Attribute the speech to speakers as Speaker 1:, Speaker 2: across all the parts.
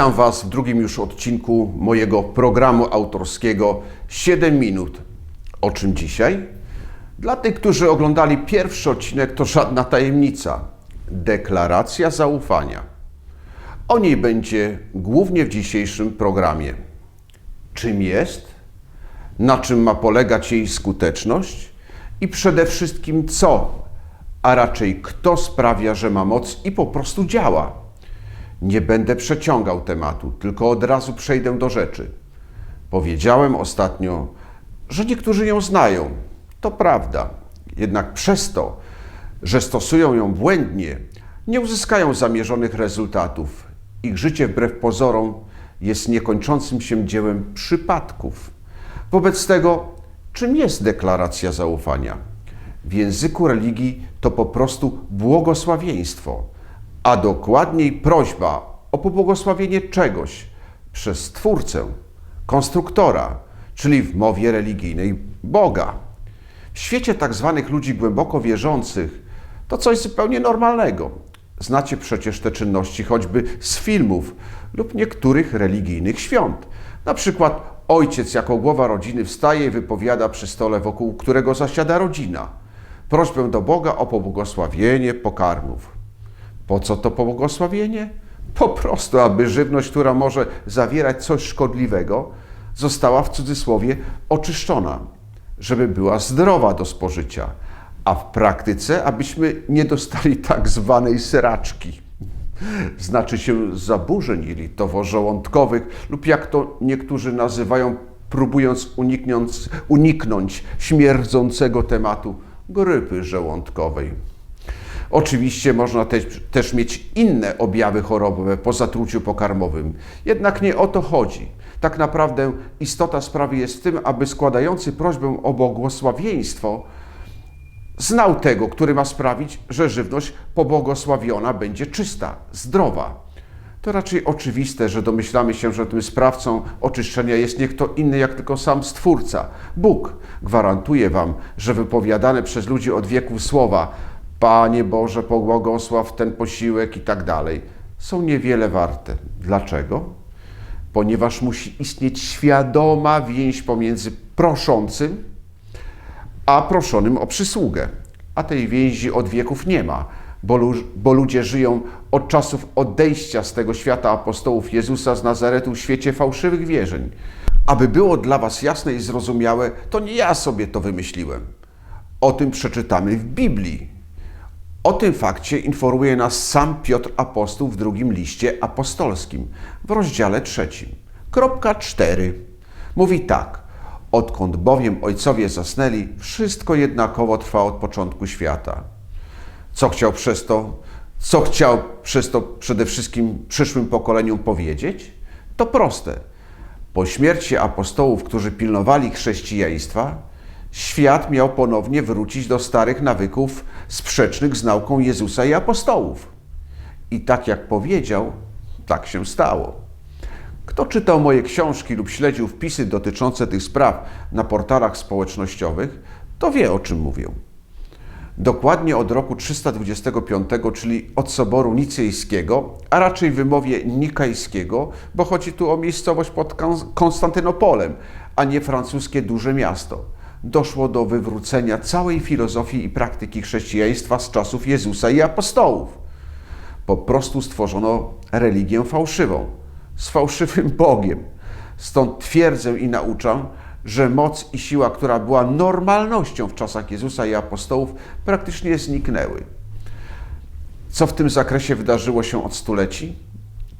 Speaker 1: Witam Was w drugim już odcinku mojego programu autorskiego 7 minut. O czym dzisiaj? Dla tych, którzy oglądali pierwszy odcinek, to żadna tajemnica. Deklaracja zaufania. O niej będzie głównie w dzisiejszym programie. Czym jest? Na czym ma polegać jej skuteczność? I przede wszystkim co, a raczej kto sprawia, że ma moc i po prostu działa? Nie będę przeciągał tematu, tylko od razu przejdę do rzeczy. Powiedziałem ostatnio, że niektórzy ją znają. To prawda. Jednak przez to, że stosują ją błędnie, nie uzyskają zamierzonych rezultatów. Ich życie wbrew pozorom jest niekończącym się dziełem przypadków. Wobec tego, czym jest deklaracja zaufania? W języku religii to po prostu błogosławieństwo a dokładniej prośba o pobłogosławienie czegoś przez Stwórcę, konstruktora, czyli w mowie religijnej Boga. W świecie tak zwanych ludzi głęboko wierzących to coś zupełnie normalnego. Znacie przecież te czynności choćby z filmów lub niektórych religijnych świąt. Na przykład ojciec jako głowa rodziny wstaje i wypowiada przy stole, wokół którego zasiada rodzina, prośbę do Boga o pobłogosławienie pokarmów. Po co to pobłogosławienie? Po prostu, aby żywność, która może zawierać coś szkodliwego, została w cudzysłowie oczyszczona, żeby była zdrowa do spożycia, a w praktyce, abyśmy nie dostali tak zwanej seraczki. Znaczy się zaburzeń jelitowo-żołądkowych lub jak to niektórzy nazywają, próbując uniknąć, uniknąć śmierdzącego tematu grypy żołądkowej. Oczywiście można też, mieć inne objawy chorobowe po zatruciu pokarmowym. Jednak nie o to chodzi. Tak naprawdę istota sprawy jest w tym, aby składający prośbę o błogosławieństwo znał tego, który ma sprawić, że żywność pobłogosławiona będzie czysta, zdrowa. To raczej oczywiste, że domyślamy się, że tym sprawcą oczyszczenia jest nie kto inny, jak tylko sam Stwórca. Bóg gwarantuje Wam, że wypowiadane przez ludzi od wieków słowa Panie Boże, pobłogosław ten posiłek i tak dalej, są niewiele warte. Dlaczego? Ponieważ musi istnieć świadoma więź pomiędzy proszącym a proszonym o przysługę. A tej więzi od wieków nie ma, bo, bo ludzie żyją od czasów odejścia z tego świata apostołów Jezusa z Nazaretu w świecie fałszywych wierzeń. Aby było dla Was jasne i zrozumiałe, to nie ja sobie to wymyśliłem. O tym przeczytamy w Biblii. O tym fakcie informuje nas sam Piotr Apostoł w drugim liście apostolskim, w rozdziale trzecim. Kropka 4. Mówi tak. Odkąd bowiem ojcowie zasnęli, wszystko jednakowo trwa od początku świata. Co chciał przez to, co chciał przez to przede wszystkim przyszłym pokoleniom powiedzieć? To proste. Po śmierci apostołów, którzy pilnowali chrześcijaństwa, świat miał ponownie wrócić do starych nawyków sprzecznych z nauką Jezusa i apostołów. I tak jak powiedział, tak się stało. Kto czytał moje książki lub śledził wpisy dotyczące tych spraw na portalach społecznościowych, to wie o czym mówię. Dokładnie od roku 325, czyli od Soboru Nicejskiego, a raczej wymowie nikajskiego, bo chodzi tu o miejscowość pod Konstantynopolem, a nie francuskie duże miasto doszło do wywrócenia całej filozofii i praktyki chrześcijaństwa z czasów Jezusa i apostołów. Po prostu stworzono religię fałszywą, z fałszywym Bogiem. Stąd twierdzę i nauczam, że moc i siła, która była normalnością w czasach Jezusa i apostołów, praktycznie zniknęły. Co w tym zakresie wydarzyło się od stuleci?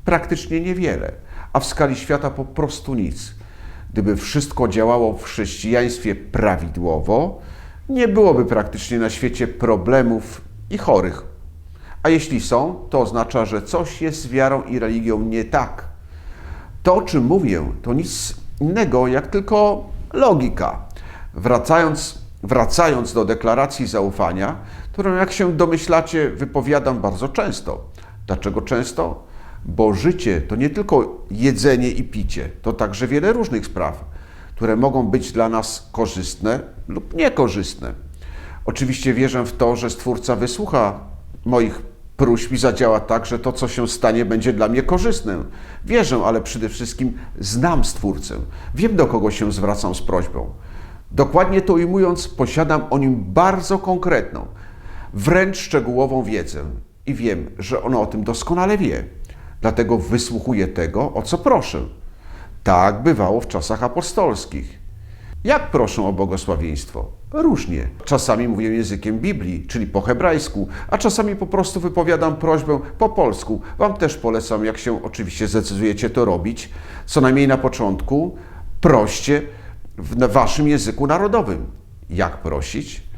Speaker 1: Praktycznie niewiele, a w skali świata po prostu nic. Gdyby wszystko działało w chrześcijaństwie prawidłowo, nie byłoby praktycznie na świecie problemów i chorych. A jeśli są, to oznacza, że coś jest z wiarą i religią nie tak. To, o czym mówię, to nic innego jak tylko logika. Wracając, wracając do deklaracji zaufania, którą, jak się domyślacie, wypowiadam bardzo często. Dlaczego często? Bo życie to nie tylko jedzenie i picie, to także wiele różnych spraw, które mogą być dla nas korzystne lub niekorzystne. Oczywiście wierzę w to, że Stwórca wysłucha moich próśb i zadziała tak, że to, co się stanie, będzie dla mnie korzystne. Wierzę, ale przede wszystkim znam Stwórcę. Wiem, do kogo się zwracam z prośbą. Dokładnie to ujmując, posiadam o nim bardzo konkretną, wręcz szczegółową wiedzę i wiem, że ono o tym doskonale wie. Dlatego wysłuchuję tego, o co proszę. Tak bywało w czasach apostolskich. Jak proszę o błogosławieństwo? Różnie. Czasami mówię językiem Biblii, czyli po hebrajsku, a czasami po prostu wypowiadam prośbę po polsku. Wam też polecam, jak się oczywiście zdecydujecie to robić, co najmniej na początku, proście w waszym języku narodowym. Jak prosić?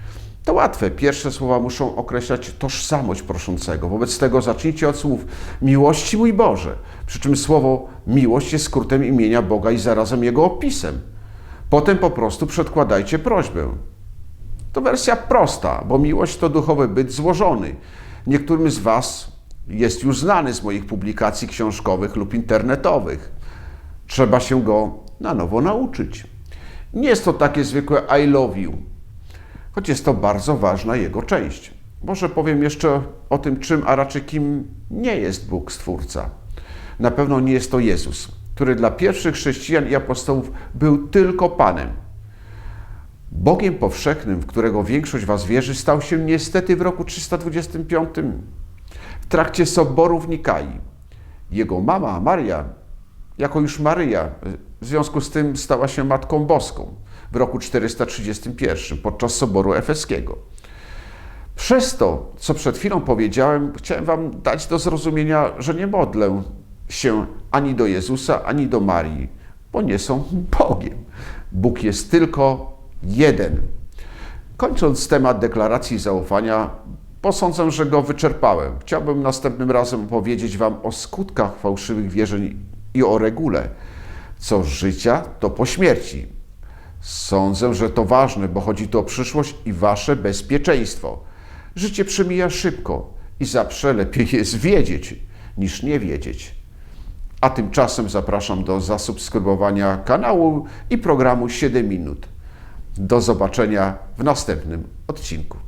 Speaker 1: To łatwe. Pierwsze słowa muszą określać tożsamość proszącego. Wobec tego zacznijcie od słów miłości mój Boże. Przy czym słowo miłość jest skrótem imienia Boga i zarazem jego opisem. Potem po prostu przedkładajcie prośbę. To wersja prosta, bo miłość to duchowy byt złożony. Niektórym z Was jest już znany z moich publikacji książkowych lub internetowych. Trzeba się go na nowo nauczyć. Nie jest to takie zwykłe I love you, choć jest to bardzo ważna jego część. Może powiem jeszcze o tym, czym, a raczej kim nie jest Bóg Stwórca. Na pewno nie jest to Jezus, który dla pierwszych chrześcijan i apostołów był tylko Panem. Bogiem powszechnym, w którego większość Was wierzy, stał się niestety w roku 325 w trakcie soboru w Nikai. Jego mama, Maria, jako już Maryja, w związku z tym stała się Matką Boską w roku 431 podczas soboru efeskiego. Przez to, co przed chwilą powiedziałem, chciałem Wam dać do zrozumienia, że nie modlę się ani do Jezusa, ani do Marii, bo nie są Bogiem. Bóg jest tylko jeden. Kończąc temat deklaracji zaufania, posądzę, że go wyczerpałem. Chciałbym następnym razem opowiedzieć Wam o skutkach fałszywych wierzeń i o regule. Co życia, to po śmierci. Sądzę, że to ważne, bo chodzi tu o przyszłość i Wasze bezpieczeństwo. Życie przemija szybko i zawsze lepiej jest wiedzieć niż nie wiedzieć. A tymczasem zapraszam do zasubskrybowania kanału i programu 7 minut. Do zobaczenia w następnym odcinku.